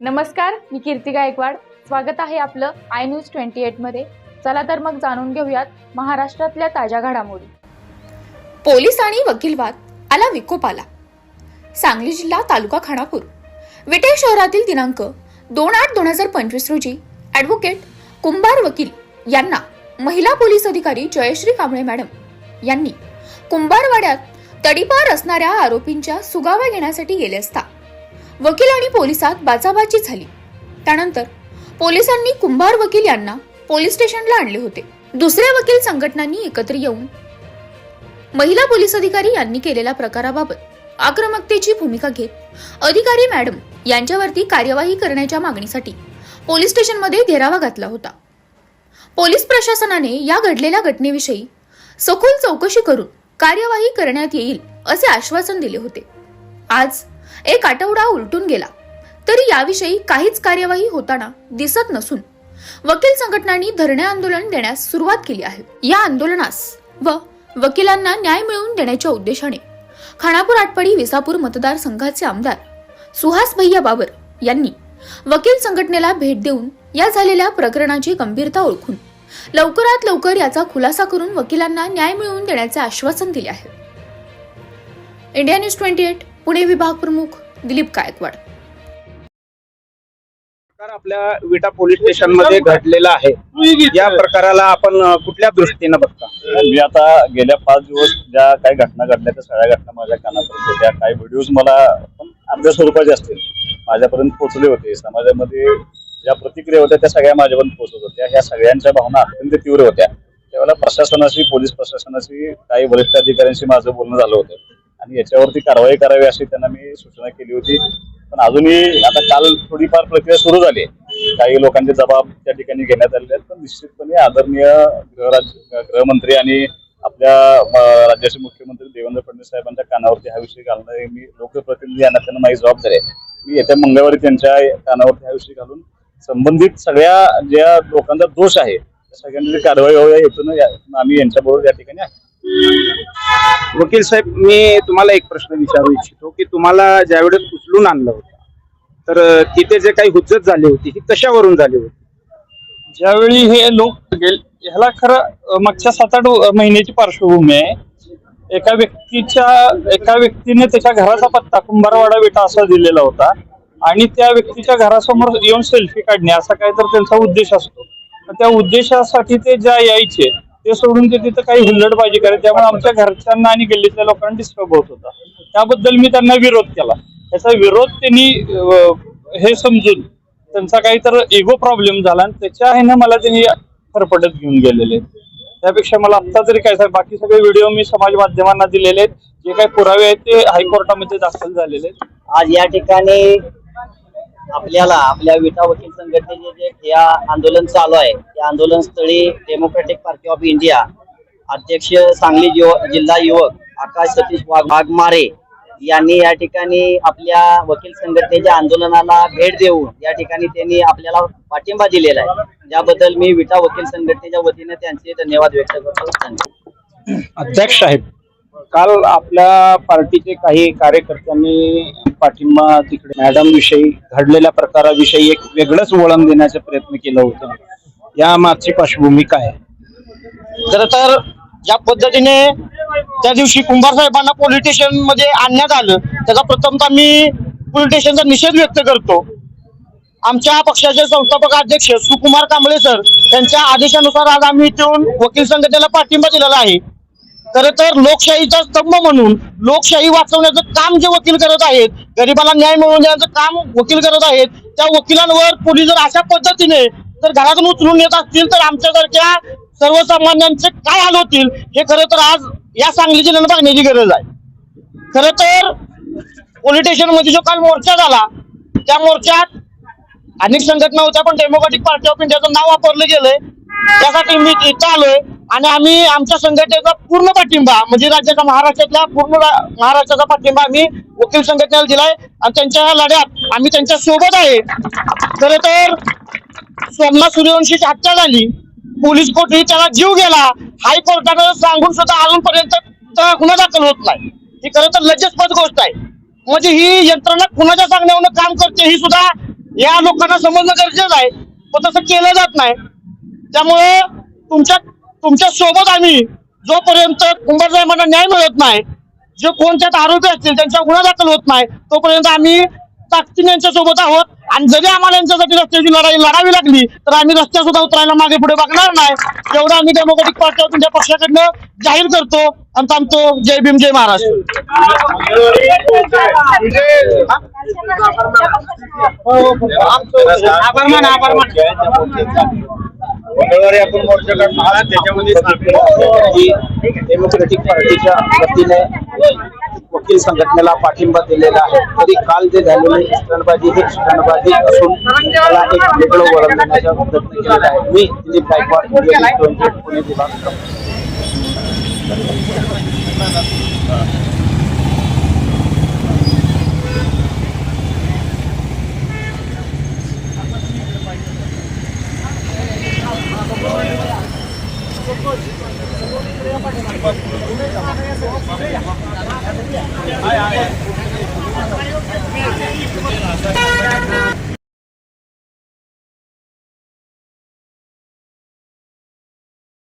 नमस्कार मी कीर्ती गायकवाड. स्वागत आहे आपलं आय न्यूज ट्वेंटी एटमध्ये चला तर मग जाणून घेऊयात महाराष्ट्रातल्या ताज्या घडामोडी. पोलीस आणि वकील वाद आला. विकोपाला सांगली जिल्हा तालुका खानापूर. विटे शहरातील दिनांक दोन आठ दोन हजार पंचवीस रोजी ॲडव्होकेट कुंभार वकील यांना महिला पोलीस अधिकारी जयश्री कांबळे मॅडम यांनी कुंभारवाड्यात तडीपार असणाऱ्या आरोपींच्या सुगावा घेण्यासाठी गेले असता वकील आणि पोलिसात बाचाबाची झाली. त्यानंतर पोलिसांनी कुंभार वकील यांना पोलीस स्टेशनला आणले होते. दुसऱ्या वकील संघटनांनी एकत्र येऊन महिला पोलीस अधिकारी यांनी केलेल्या प्रकाराबाबत आक्रमकतेची भूमिका घेत अधिकारी मॅडम यांच्यावरती कार्यवाही करण्याच्या मागणीसाठी पोलीस स्टेशनमध्ये घेरावा घातला होता. पोलीस प्रशासनाने या घडलेल्या घटनेविषयी सखोल चौकशी करून कार्यवाही करण्यात येईल असे आश्वासन दिले होते. आज एक आठवडा उलटून गेला. तरी याविषयी काहीच कार्यवाही होताना दिसत नसून वकील संघटनांनी धरणे आंदोलन देण्यास सुरुवात केली आहे. या आंदोलनास व वकिलांना न्याय मिळवून देण्याच्या उद्देशाने खानापूर आटपाडी विसापूर मतदारसंघाचे आमदार सुहास भैया बाबर यांनी वकील संघटनेला भेट देऊन या झालेल्या प्रकरणाची गंभीरता ओळखून लवकरात लवकर याचा खुलासा करून वकिलांना न्याय मिळवून देण्याचे आश्वासन दिले आहे. India news twenty eight Pune विभाग प्रमुख दिलीप गायकवाड. आपल्या विटा पोलीस स्टेशनमध्ये घडलेला आहे. या प्रकाराला आपण कुठल्या दृष्टीनं बघता? मी आता गेल्या पाच दिवस ज्या काही घटना घडल्या त्या सगळ्या घटना माझ्या कानापर्यंत होत्या. काही व्हिडिओज मला पण अर्ध्या स्वरूपाचे असतील. माझ्यापर्यंत पोहोचले होते. समाजामध्ये ज्या प्रतिक्रिया होत्या त्या सगळ्या माझ्यापर्यंत पोहोचत होत्या. ह्या सगळ्यांच्या भावना अत्यंत तीव्र होत्या. त्यावेळेला प्रशासनाशी पोलीस प्रशासनाशी काही वरिष्ठ अधिकाऱ्यांशी माझं बोलणं झालं होतं. आणि याच्यावरती कारवाई करावी अशी त्यांना मी सूचना केली होती. पण अजूनही आता काल थोडीफार प्रक्रिया सुरू झाली आहे. काही लोकांचे जबाब त्या ठिकाणी घेण्यात आलेले आहेत पण निश्चितपणे आदरणीय गृहराज्य गृहमंत्री आणि आपल्या राज्याचे मुख्यमंत्री देवेंद्र फडणवीस साहेबांच्या कानावरती हा विषय घालणं हे मी लोकप्रतिनिधी यांना त्यांना माझी जबाबदारी आहे. मी येत्या मंगळवारी त्यांच्या कानावरती हा विषय घालून संबंधित सगळ्या ज्या लोकांचा दोष आहे त्या सगळ्यांची कारवाई व्हावी या हेतून या- आम्ही यांच्याबरोबर या ठिकाणी आहे. वकील साहेब मी तुम्हाला एक प्रश्न विचारू इच्छितो की तुम्हाला ज्यावेळेस उचलून आणलं होतं तर तिथे जे काही हुज्जत झाली होती ही कशावरून झाली होती? ज्यावेळी हे लोक गेल ह्याला खरं मागच्या सात आठ महिन्याची पार्श्वभूमी आहे. एका व्यक्तीच्या एका व्यक्तीने त्याच्या घराचा पत्ता कुंभारवाडा विटा असा दिलेला होता आणि त्या व्यक्तीच्या घरासमोर येऊन सेल्फी काढणे असा काय तर त्यांचा उद्देश असतो. त्या उद्देशासाठी ते ज्या यायचे ते सोडून ते तिथं काही हुल्लडबाजी करायचे त्यामुळे आमच्या घरच्यांना आणि गल्लीतल्या लोकांना डिस्टर्ब होत होता. त्याबद्दल मी त्यांना विरोध केला. त्याचा विरोध त्यांनी हे समजून त्यांचा काही तर इगो प्रॉब्लेम झाला आणि त्याच्या ह्यानं मला त्यांनी फरफटत घेऊन गेलेले. त्यापेक्षा मला आत्ता तरी काय साहेब बाकी सगळे व्हिडिओ मी समाज माध्यमांना दिलेले आहेत. जे काही पुरावे आहेत ते हायकोर्टामध्ये दाखल झालेले आहेत. आज या ठिकाणी आपल्याला आपल्या विटा वकील संघटनेचे जे या आंदोलन चालू आहे त्या आंदोलन स्थळी डेमोक्रेटिक पार्टी ऑफ इंडिया अध्यक्ष सांगली जिल्हा युवक आकाश सतीश वाघमारे यांनी या ठिकाणी आपल्या वकील संघटनेच्या आंदोलनाला भेट देऊन या ठिकाणी त्यांनी आपल्याला पाठिंबा दिलेला आहे. ज्याबद्दल मी विटा वकील संघटनेच्या वतीने त्यांचे धन्यवाद व्यक्त करतो. अध्यक्ष साहेब काल आपल्या पार्टीचे काही कार्यकर्त्यांनी पाठिंबा तिकडे मॅडम विषयी घडलेल्या प्रकाराविषयी एक वेगळंच वळण देण्याचा प्रयत्न केला होता. या मागची पार्श्वभूमी काय? आहे? खर तर ज्या पद्धतीने त्या दिवशी कुंभार साहेबांना पोलीस स्टेशनमध्ये आणण्यात आलं. त्याचा प्रथमतः मी पोलीस स्टेशनचा निषेध व्यक्त करतो. आमच्या पक्षाचे संस्थापक अध्यक्ष सुकुमार कांबळे सर त्यांच्या आदेशानुसार आज आम्ही इथून वकील संघटनेला पाठिंबा दिलेला आहे. खरं तर लोकशाहीचा स्तंभ म्हणून लोकशाही वाचवण्याचं काम जे वकील करत आहेत गरिबाला न्याय मिळवून देण्याचं काम वकील करत आहेत त्या वकिलांवर पोलीस जर अशा पद्धतीने जर घरातून उचलून येत असतील तर आमच्यासारख्या सर्वसामान्यांचे काय हाल होतील हे खरं तर आज या सांगली जिल्ह्याला बघण्याची गरज आहे. खरं तर पोलीस स्टेशनमध्ये जो काल मोर्चा झाला त्या मोर्चात अनेक संघटना होत्या पण डेमोक्रॅटिक पार्टी ऑफ इंडियाचं नाव वापरलं गेलंय. त्यासाठी मी इथं आलोय आणि आम्ही आमच्या संघटनेचा पूर्ण पाठिंबा म्हणजे राज्याच्या महाराष्ट्रातल्या पूर्ण महाराष्ट्राचा पाठिंबा आम्ही वकील संघटनेला दिलाय. आणि त्यांच्या लढ्यात आम्ही त्यांच्यासोबत आहे. खर तर सोमनाथ सूर्यवंशीची हत्या झाली. पोलीस कोठडी त्याला जीव गेला. हायकोर्टानं सांगून सुद्धा अजूनपर्यंत गुन्हा दाखल होत नाही. ही खरं तर लज्जास्पद गोष्ट आहे. म्हणजे ही यंत्रणा कुणाच्या सांगण्यावर काम करते ही सुद्धा या लोकांना समजणं गरजेचं आहे. पण तसं केलं जात नाही. त्यामुळे तुमच्या तुमच्यासोबत आम्ही जोपर्यंत कुंभार साहेबांना न्याय मिळत नाही जे कोणत्यात आरोपी असतील त्यांच्या गुन्हा दाखल होत नाही तोपर्यंत आम्ही ताकदीने यांच्या सोबत आहोत. आणि जरी आम्हाला यांच्यासाठी रस्त्याची लढाई लढावी लागली तर आम्ही रस्त्या सुद्धा उतरायला मागे पुढे बघणार नाही. एवढं आम्ही डेमोक्रेटिक पार्टी ऑफ इंडिया पक्षाकडनं जाहीर करतो. आणि थांबतो जय भीम जय महाराष्ट्र. मंगळवारी आपण मोर्चा काढणार आहोत. त्याच्यामध्ये डेमोक्रेटिक पार्टीच्या वतीने वकील संघटनेला पाठिंबा दिलेला आहे. तरी काल जे झालेले स्टंटबाजी हे स्टंटबाजी असून त्याला एक वेगळं वळण देण्याचा प्रयत्न केलेला आहे. मी Dilip Gaikwad India news Ay, ay, ay.